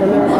remember.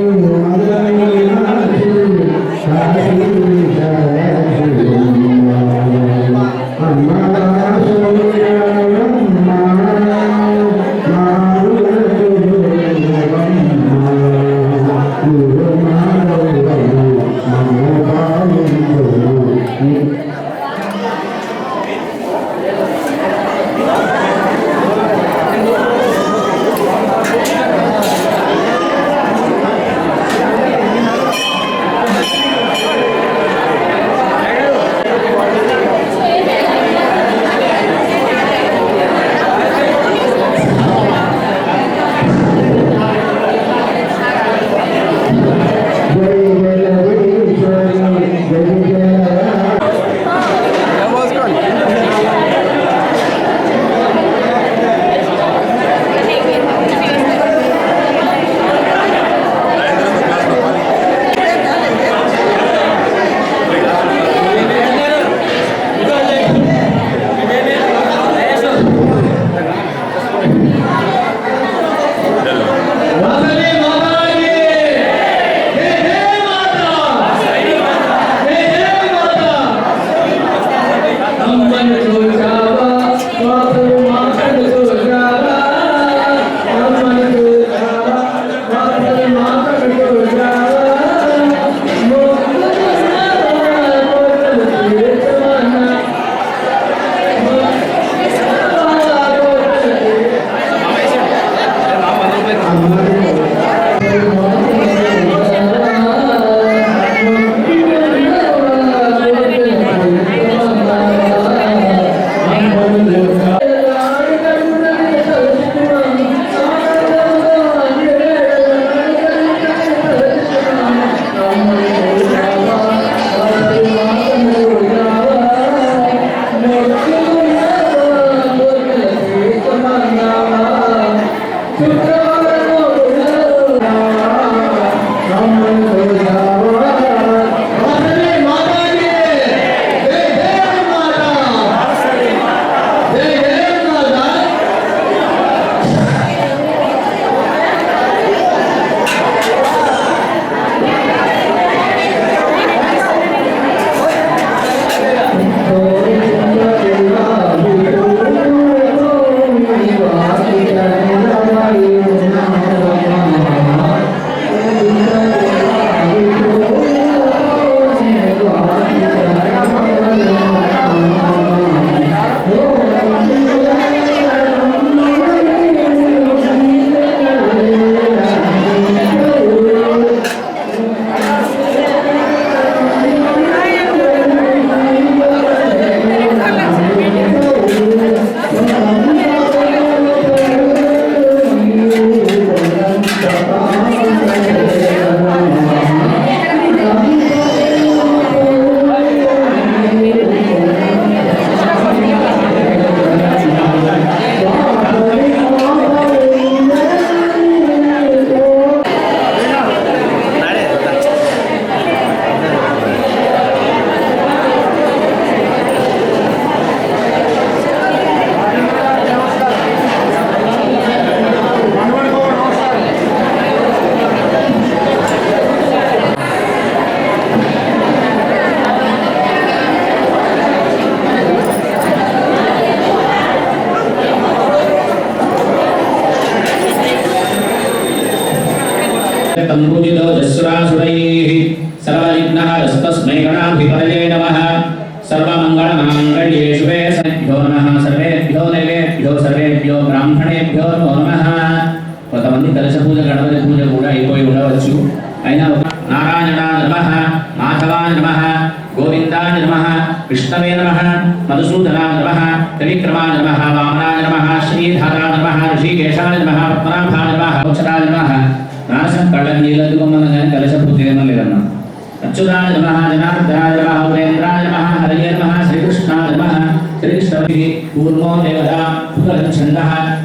శ్రీకృష్ణవి కూర్మో దేవత పునరఛంద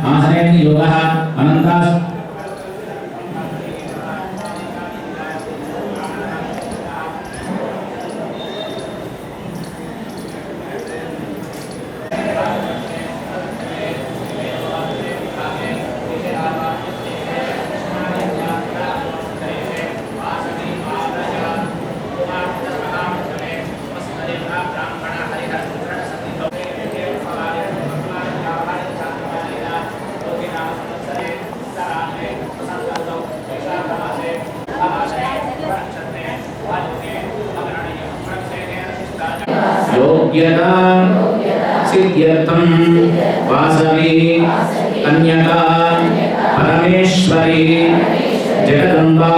ఆసనే యోగ परमेश्वरी। जगदम्बा,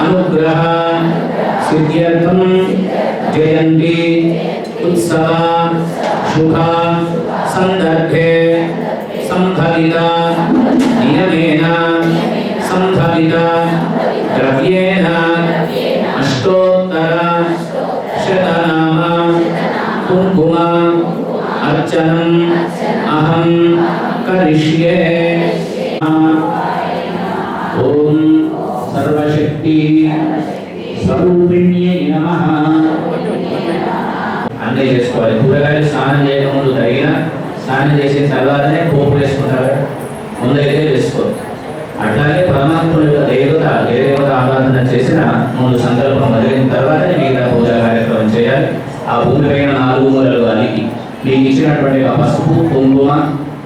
अनुग्रह, सिद्ध्यर्थं, जयन्ती, उत्सव, शुभ सन्दर्भे सम्भविता नियमेन द्रव्येण, अष्टोत्तर, शतनाम अहं करिष्ये। ఓం సర్వశక్తి స్వరూపిణ్యై నమ అన్నీ చేసుకోవాలి. కూరగాయలు స్నానం చేయక ముందు తగిన స్నానం చేసిన తర్వాతనే పోపు వేసుకుంటారు. ముందైతే వేసుకోవాలి. అట్లాగే పరమాత్మ యొక్క దేవత దేవత ఆరాధన చేసిన మూడు సందర్భం మొదలైన తర్వాతనే మిగతా పూజా కార్యక్రమం చేయాలి. ఆ భూమి పైన నాలుగు మూలలు కానీ మీకు ఇచ్చినటువంటి ఆ పసుపు కుంకుమ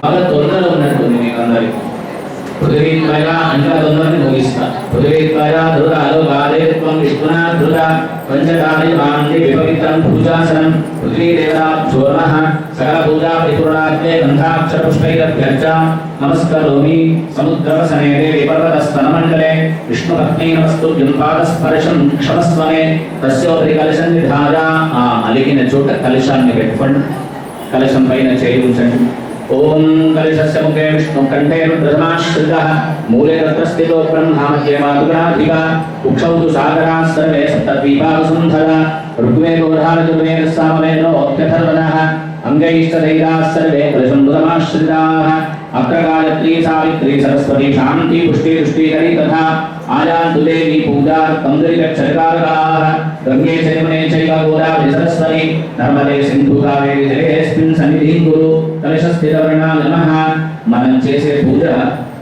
బాగా తొందరలో ఉన్నట్టుంది మీకు అందరికీ. పృథివీత్వయ ఇంకా తొందరని ముగిస్తా పృథివీత్వయ ధృత అలోకాదేత్వం విష్ణునా ధృత పంచకాలి మాంది విపవిత్రం పూజాసనం. పృథివీ సకల పూజా పరిపూర్ణార్థే గంధాక్షర నమస్కరోమి సముద్రవసనే దేవి పర్వతస్తనమండలే విష్ణుభక్తి నమస్తుభ్యం పాదస్పర్శం క్షమస్వనే. తస్యోపరి కలశం నిధాయ ఆ అలిగిన చోట కలశాన్ని పెట్టుకోండి. కలశం పైన చేయి ఉంచండి. ఓం కలశస్య ముఖే విష్ణు కంఠే రుద్రమాశ్రితః మూలే తత్ర స్థితో బ్రహ్మ మధ్యే మాతురాధిక ఉక్షౌ తు సాగరా సర్వే సప్తద్వీపావసుంధర ఋగ్వేదో ధారజుర్వేద సామవేదోऽప్యథర్వణः అంగైష్టధైరాः సర్వే కలశంబుధమాశ్రితాः అగ్రగాయత్రీ సావిత్రీ సరస్వతి శాంతి పుష్టి పుష్టికరీ తథా ఆయాంతు దేవి పూజార్థం దురిగచ్చరికారకాः గంగే చైమనే చైవ గోదావరి సరస్వతి నర్మదే సింధు కావేరి జలేస్మిన్ సన్నిధిం గురు కలశస్థితవర్ణా నమః మనం చేసే పూజ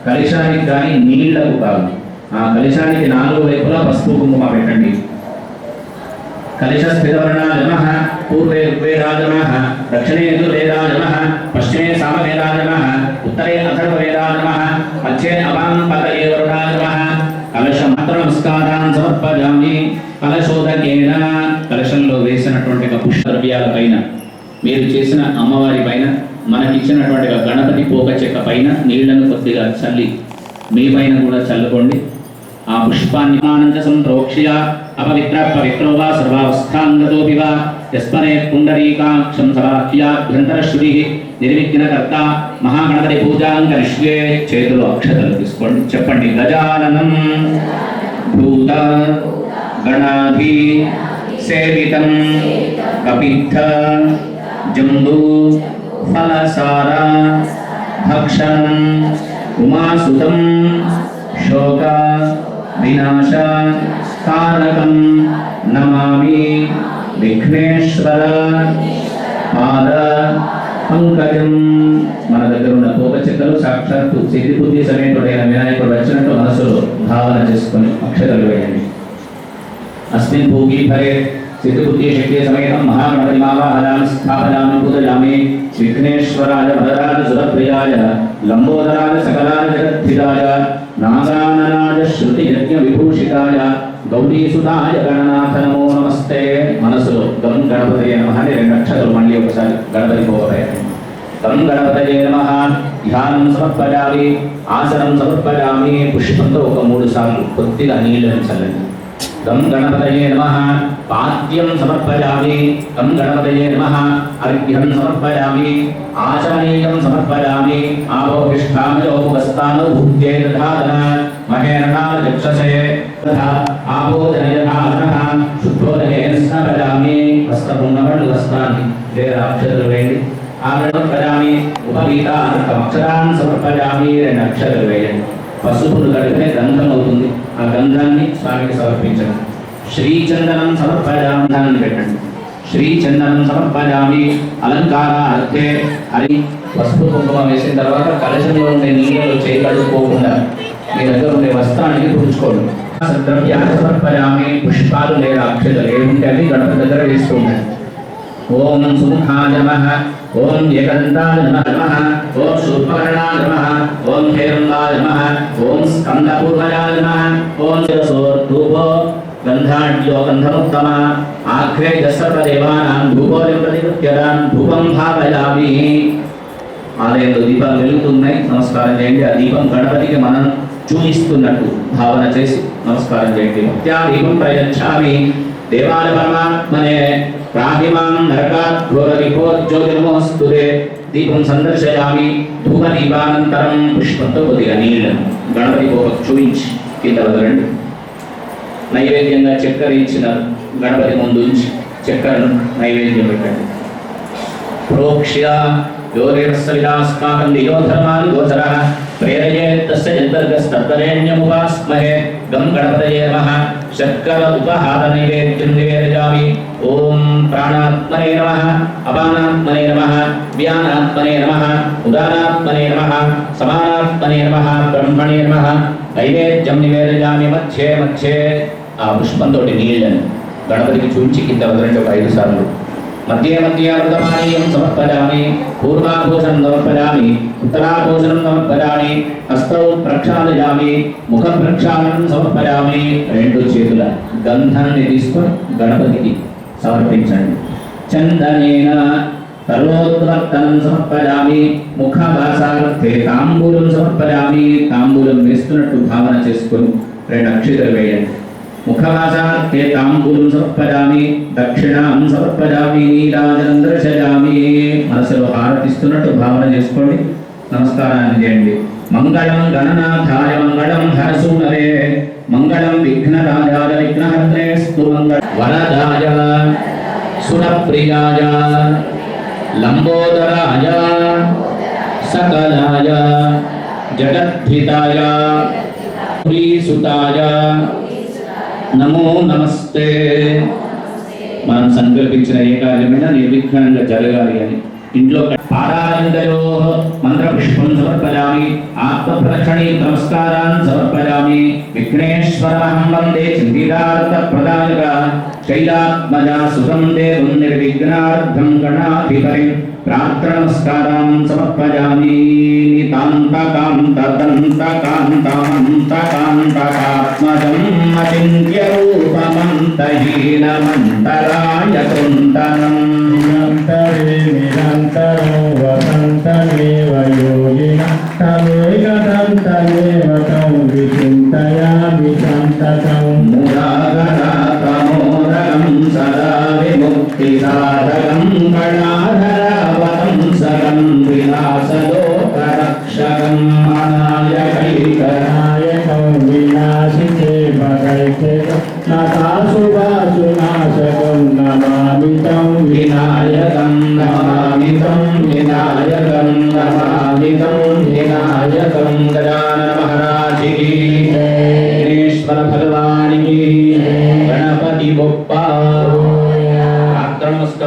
కలశానికి కానీ నీళ్ళకు కాదు ఆ కలశానికి నాలుగు వైపులా పసుపు కుంకుమ పెట్టండి కలశస్థితవర్ణా నమః పూర్వే ఋగ్వేదాయ నమః దక్షిణే యజుర్వేదాయ నమః పశ్చిమే సామవేదాయ నమః ఉత్తరే అథర్వవేదాయ నమః మధ్యే అవాం పతయే వరుణాయ నమః కలశ మాత్ర సమర్పజామి కలశోదకేన కలశంలో వేసినటువంటి పుష్ప ద్రవ్యాల పైన మీరు చేసిన అమ్మవారి పైన మనకిచ్చినటువంటి గణపతి పోక చెక్క పైన నీళ్ళను కొద్దిగా చల్లి మీ పైన కూడా చల్లుకోండి. ఆ పుష్పాన్ని ఆనంద సంప్రోక్ష్య అపవిత్ర పవిత్రో వా సర్వావస్థాంగతోపి వా యస్మరే పుండరీకాక్షం సవాక్యాభ్యంతర శృతి నిర్విఘ్నకర్త మహాగణపతి పూజాం కరిష్యే చేతులు అక్షతలు తీసుకోండి చెప్పండి గజాననం భూత గణాధి సేవితం కపిత్థ జంబు ఫలసార భక్షణం ఉమాసుతం శోక వినాశ తారకం నమామి విఘ్నేశ్వర పాద పంకజం. మన దగ్గర ఉన్న కోప చెక్కలు సాక్షాత్తు చేతి బుద్ధి సమేతుడైన వినాయకుడు వచ్చినట్టు మనసులో భావన చేసుకుని అక్షతలు వేయండి. అస్మిన్ భూమి భరే సిద్ధబుద్ధి శక్తి సమేతం మహాగణపతిమావాహనాం స్థాపనామి పూజయామి విఘ్నేశ్వరాయ వరదాయ సురప్రియాయ లంబోదరాయ సకలాయ జగద్ధిరాయ నాగాననాజశ్రుతియజ్ఞవిభూషితాయ గౌరీసుతాయ గణనాథ నమో నమస్తే. మనసులో గం గణపతి నమ అని రెండు అక్షరాలు మళ్ళీ ఒకసారి గణపతి పోవతాయి గం గణపతయ నమ ధ్యానం సమర్పడాలి ఆసనం సమర్పడామి పుష్పంతో ఒక మూడు సార్లు కొద్దిగా నీళ్ళని చల్లండి. తం గణపతయే నమ పాద్యం సమర్పయామి తం గణపతయే నమ అర్ఘ్యం సమర్పయామి ఆచమనీయం సమర్పయామి ఆపోహిష్టామయోపస్థాన భూత్యే దధాదన మహేరణాల చక్షసే తథా ఆపోదనయథాదన శుద్ధోదయేన స్నాపయామి వస్త్రపుణ్యమణి వస్త్రాన్ని లేదా అక్షరాలు వేయండి ఆగ్రహపరామి ఉపగీతాన్ అక్షరాన్ని సమర్పయామి రెండు అక్షరాలు వేయండి పసుపును కలిపితే గంధం అవుతుంది ఆ గంధాన్ని స్వామికి సమర్పించండి. శ్రీచందనం సమర్పయామి దాన్ని పెట్టండి. శ్రీచందనం సమర్పయామి. అలంకార అర్థే హరి. పసుపు కుంకుమ వేసిన తర్వాత కలశంలో ఉండే నీళ్ళు చేయి కడుక్కోకుండా మీ దగ్గర ఉండే వస్త్రానికి పుంచుకోండి ద్రవ్యాన్ని సమర్పయామి. పుష్పాలు లేదా అక్షతలు ఏముంటే అవి గణపతి దగ్గర వేసుకోండి ఓం సుముఖాయ ఓం ఏకంతాయ నమః ఓం శూర్పకర్ణాయ నమః ఓం హేరంబాయ నమః ఓం స్కందపూర్వయాయ నమః ఓం శిరసోర్ధూపో గంధాఢ్యో గంధముత్తమ ఆగ్రే జసర్వదేవానాం ధూపోయం ప్రతికృత్యరాం భూపం భావయామి. ఆలయంలో దీపాలు వెలుగుతున్నాయి. నమస్కారం చేయండి. ఆ దీపం గణపతికి మనం చూపిస్తున్నట్టు భావన చేసి నమస్కారం చేయండి. భక్త్యా దీపం ప్రయచ్చామి దేవాల పరమాత్మనే రాధిమాం నరకాత్ ఘోర నిఘోర్జ్యోతిర్మోస్తుతే దీపం సందర్శయామి ధూప దీపానంతరం పుష్పంతో కొద్దిగా నీళ్ళను గణపతి కోపకు చూపించి కింద వదలండి నైవేద్యంగా చక్కెర ఇచ్చిన గణపతి ముందు ఉంచి చక్కెరను నైవేద్యం పెట్టండి. ప్రోక్ష్య యోరేస్కం దియోధర్మాన్ గోచర. ప్రేరయేత్తస్య జంతర్గస్తరేణ్యముపాస్మహే గంగడతయేమః శర్కర ఉపహారనైవేద్యం నివేదయామి ఓం ప్రాణాత్మనే నమః అపానాత్మనే నమః వ్యానాత్మనే నమః ఉదానాత్మనే నమః సమానాత్మనే నమః బ్రహ్మణే నమః నైవేద్యం నివేదయామి మధ్యే మధ్యే ఆ పుష్పంతో నీళ్ళను గణపతికి చూచి కింద వదిలించి ఒక ఐదు సార్లు. మధ్య మధ్య అమృతపానీయం సమర్పయామి పూర్వాభూషణం సమర్పయామి ఉత్తరాభూషణం సమర్పయామి హస్తౌ ప్రక్షాళయామి ముఖ ప్రక్షాళనం సమర్పయామి రెండు చేతుల గంధాన్ని తీసుకొని గణపతికి సమర్పించండి. చందనేన తరోద్వర్తనం సమర్పయామి ముఖభాసార్థే తాంబూలం సమర్పయామి తాంబూలం వేస్తున్నట్టు భావన చేసుకొని రెండు అక్షితలు వేయండి. ముఖవాసార్థే తాంబూలం సమర్పజామి దక్షిణాం సమర్పజామి నీరాజనం దర్శయామి మనసులో హారతిస్తున్నట్టు భావన చేసుకోండి. నమస్కారాన్ని చేయండి. మంగళం గణనాథాయ మంగళం హరసూనరే మంగళం విఘ్నరాజాయ విఘ్నహర్త్రే స్తు మంగళ వరదాయ సురప్రియాయ లంబోదరాయ సకలాయ జగద్ధితాయ సుతాయ నమో నమస్తే. మనం సంకల్పించిన ఏ కార్యమైనా నిర్విఘ్నంగా జరగాలి అని. ఇంట్లో పారాయందయో మంత్రపుష్పం సమర్పయామి ఆత్మప్రదక్షిణీ నమస్కారాన్ సమర్పయామి. విఘ్నేశ్వరమహం వందే చింతిదార్థ ప్రదాయక శైలాత్మజా సుతం దేవం నిర్విఘ్నార్థం గణాధిపతి. ప్రార్థనమస్కారం సమర్పయామి. కాంత కాంత దంత కాంత మంత కాంత నితాంతకాంతదంతకాంతమంతకాంతకాత్మజం అచింత్య రూపమంతహీనమంతరాయ కుంతనం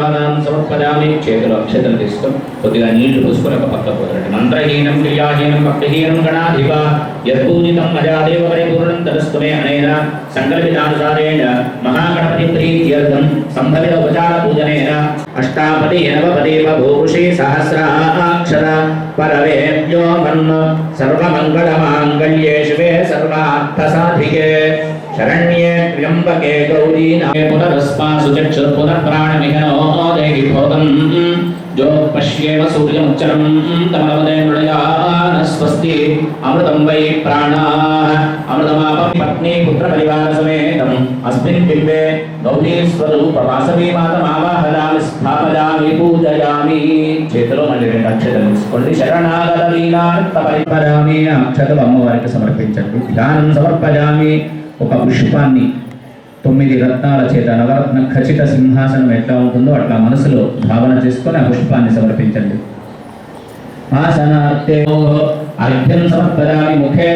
నమస్కారం సమర్పయామి చేతిలో అక్షతలు తీసుకొని కొద్దిగా నీళ్ళు పోసుకొని ఒక పక్క పోతాడు మంత్రహీనం క్రియాహీనం భక్తిహీనం గణాధిప యత్పూజితం మజాదేవ పరిపూర్ణం తదస్తుమే అనేన సంకల్పితానుసారేణ మహాగణపతి ప్రీత్యర్థం సంభవిత ఉపచార పూజనేన. అష్టాపతి నవపది భూషి సహస్రాక్షర పరవేభ్యో మన్మ సర్వమంగళమాంగళ్యే శివే సర్వార్థ సాధికే. శరణ్యే త్ర్యంబకే గౌరీ నామే పునరస్మా చక్షుర్ పునః దేహి భోగం జో పశ్యేమ సూర్యముచ్చరం తమలవదే మృళయాన స్వస్తి అమృతం వై ప్రాణాః అమృతమాపం పత్ని పుత్ర పరివార సమేతం అస్మిన్ బిల్వే గౌరీ స్వరూప వాసవి మాతమావాహనామి స్థాపయామి పూజయామి చేతిలో మళ్ళీ రెండు అక్షతలు తీసుకోండి శరణాగత లీలార్థ పరిపరామి అక్షతలు అమ్మవారికి సమర్పించండి ధ్యానం సమర్పయామి ఒక పుష్పాన్ని తొమ్మిది రత్నాల చేత నవరత్న ఖచ్చిత సింహాసనం ఎట్లా ఉంటుందో అట్లా మనసులో భావన చేసుకొని ఆ పుష్పాన్ని సమర్పించండి. ఆసనార్థే అర్ఘ్యం సమర్పయామి ముఖే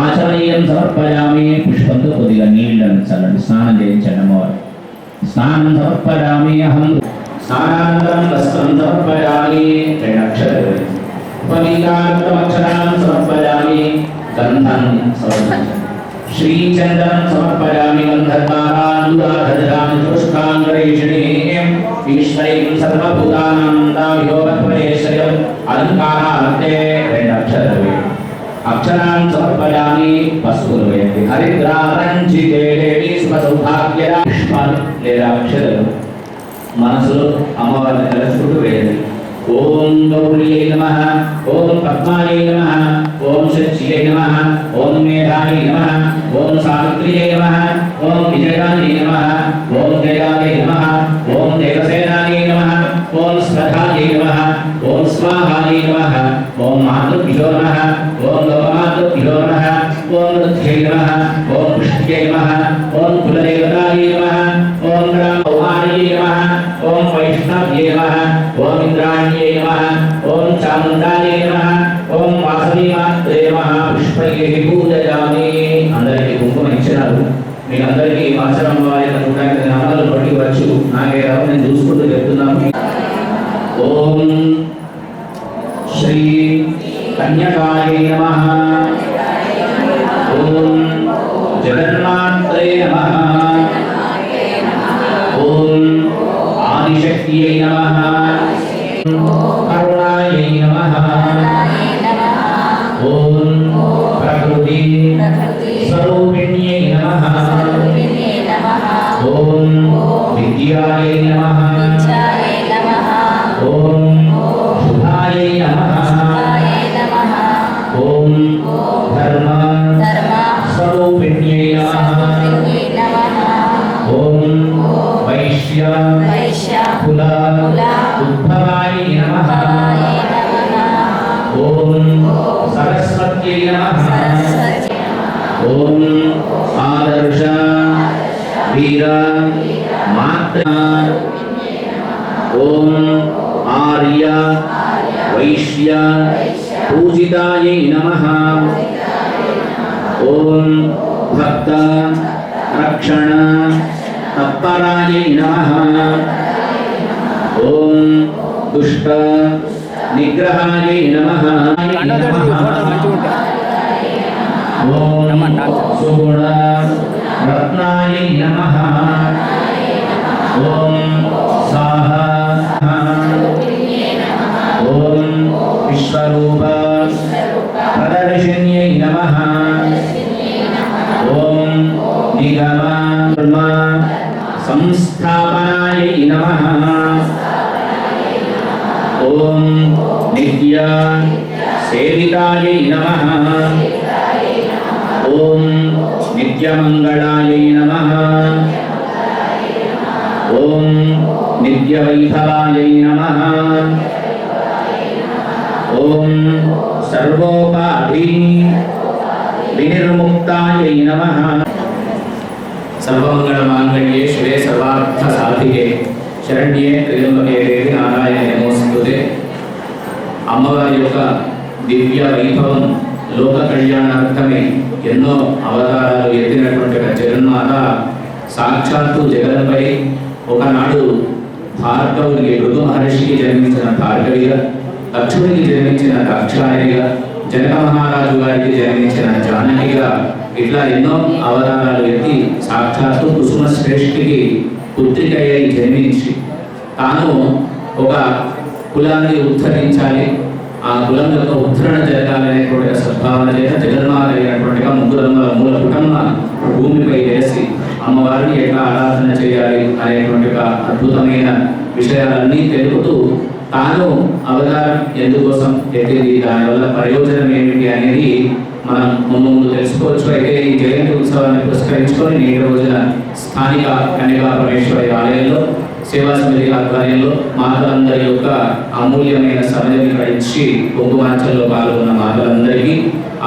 ఆచమనీయం సమర్పయామి పుష్పంతో కొద్దిగా నీళ్ళను చల్లండి స్నానం చేయించండి అమ్మవారు. స్నానం సమర్పయామి అహం స్నానానంతరం వస్త్రం సమర్పయామి రెండు అక్షరాలు ఉపవీతానంతరం సమర్పయామి సమర్పించండి. श्रीचंदनं समर्पयामि गन्धर्वारानुराधरामि तुष्काङ्गरेषिणीम् ईश्वरीं सर्वभूतानां नाभियोगपरेशयम् अलङ्कारान्ते वेदक्षरवे अक्षरान् समर्पयामि वस्तुर्वेदि హరిద్రారంజితే దేవి శుభసౌభాగ్య లేదా అక్షరం మనసులో అమ్మవారిని కలుసుకుంటూ వేయాలి ఓం గౌర్యై నమ ఓం పద్మాయై నమ ఓం శచ్యై నమ ఓం మేధాయై నమ ఓం సావిత్ర్యై నమ ఓం విజయాయై నమ ఓం జయాయై నమ ఓం దేవసేనాయై నమ ఓం స్వధాయై నమ ఓం స్వాహాయై నమ ఓం మాతృభ్యో నమ ఓం లోకమాతృభ్యో నమ ఓం వృద్ధ్యై నమ ఓం పుష్ట్యై నమ ఓం కులదేవతాయై నమ ఓం గ్రామౌహార్యై నమ ఓం వైష్ణవ్యై నమ ఓం ఇంద్రాణ్యై నమ ఓం చాముండాయై నమ ఓం వాసవి మాత్రే నమ పుష్పైః పూజయామి అందరికీ కుంకుమ ఇచ్చినారు మీకు అందరికీ కుల ఉద్భవాయ నమ ఓం సరస్వత్యై నమ ఓం ఆదర్శ వీర మాత్ర ఓం ఆర్య వైశ్య పూజితాయై నమ ఓం భక్త రక్షణ తత్పరాయై నమ ఓం దుష్ట నిగ్రహాయై నమ. ఓం సుగుణ రత్నాయై నమ. ఓం సాహ. ఓం విశ్వరూప ప్రదర్శిన్యై నమ. ఓం నిగమ సంస్థాపనాయై నమ. ఓం నిత్య సేవితాయ నమ ఓం నిత్యమంగళాయ నమ ఓం నిత్యవైభవాయ నమ ఓం సర్వోపాధి వినిర్ముక్తాయ నమ సర్వమంగళ మాంగళ్యే శివే సర్వార్థ సాధికే శరణ్యే త్రియంబకే నారాయణ నమోస్తుతే అమ్మవారి యొక్క దివ్య వైభవం లోక కళ్యాణార్థమే ఎన్నో అవతారాలు ఎత్తినటువంటి జగన్మాత. సాక్షాత్తు జగన్పై ఒకనాడు భార్గవునికి ఋతు మహర్షికి జన్మించిన భార్గవిగా దక్షుడికి జన్మించిన దక్షాయనిగా జనక మహారాజు గారికి జన్మించిన జానకిగా ఇట్లా ఎన్నో అవతారాలు ఎత్తి సాక్షాత్తు కుసుమ శ్రేష్ఠికి పుత్రిక జన్మించి తాను ఒక కులాన్ని ఉద్ధరించాలి. ఆ కులం యొక్క ఉద్ధరణ జరగాలనేటువంటి సద్భావన చేత జగన్మాత అయినటువంటిగా ముగ్గురమ్మ మూల కుటుంబ భూమిపై వేసి అమ్మవారిని ఎట్లా ఆరాధన చేయాలి అనేటువంటి ఒక అద్భుతమైన విషయాలన్నీ తెలుపుతూ తాను అవతారం ఎందుకోసం ఎత్తింది దానివల్ల ప్రయోజనం ఏమిటి అనేది మనం ముందు ముందు తెలుసుకోవచ్చు. అయితే ఈ జయంతి ఉత్సవాన్ని పురస్కరించుకొని నేటి రోజున స్థానిక కన్యకా పరమేశ్వరి ఆలయంలో సేవా సమితి ఆధ్వర్యంలో మాతలందరి యొక్క అమూల్యమైన సమయం ఇక్కడ ఇచ్చి కుంకుమార్చనలో పాల్గొన్న మాతలందరికీ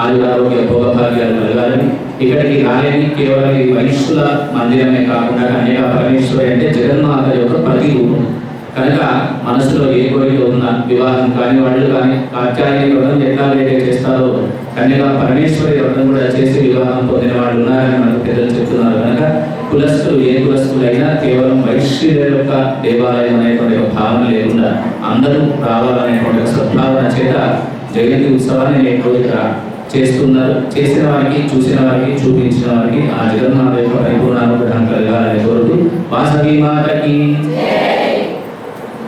ఆయురారోగ్య భోగభాగ్యాలు కలగాలని. ఇక్కడికి రాలేని కేవలం ఈ వైశ్యుల మందిరమే కాకుండా కన్యకా పరమేశ్వరి అంటే జగన్మాత యొక్క ప్రతిరూపం కనుక మనసులో ఏ కోరిక ఉన్న వివాహం కాని వాళ్ళు కానీ కాత్యాయని వ్రతం ఎట్లా అయితే చేస్తారో కన్యగా పరమేశ్వరి వ్రతం కూడా చేసి వివాహం పొందిన వాళ్ళు ఉన్నారని మనకు పెద్దలు చెప్తున్నారు. కనుక కులస్తులు ఏ కులస్తులైనా కేవలం వైశ్యుల యొక్క దేవాలయం అనేటువంటి ఒక భావన లేకుండా అందరూ రావాలనేటువంటి ఒక సద్భావన చేత జగతి ఉత్సవాన్ని నేను ఇక్కడ చేస్తున్నారు. చేసిన వారికి చూసిన వారికి చూపించిన వారికి ఆ జగన్నాథ యొక్క పరిపూర్ణ అనుగ్రహం కలగాలని కోరుతూ వాసవి మాతకి.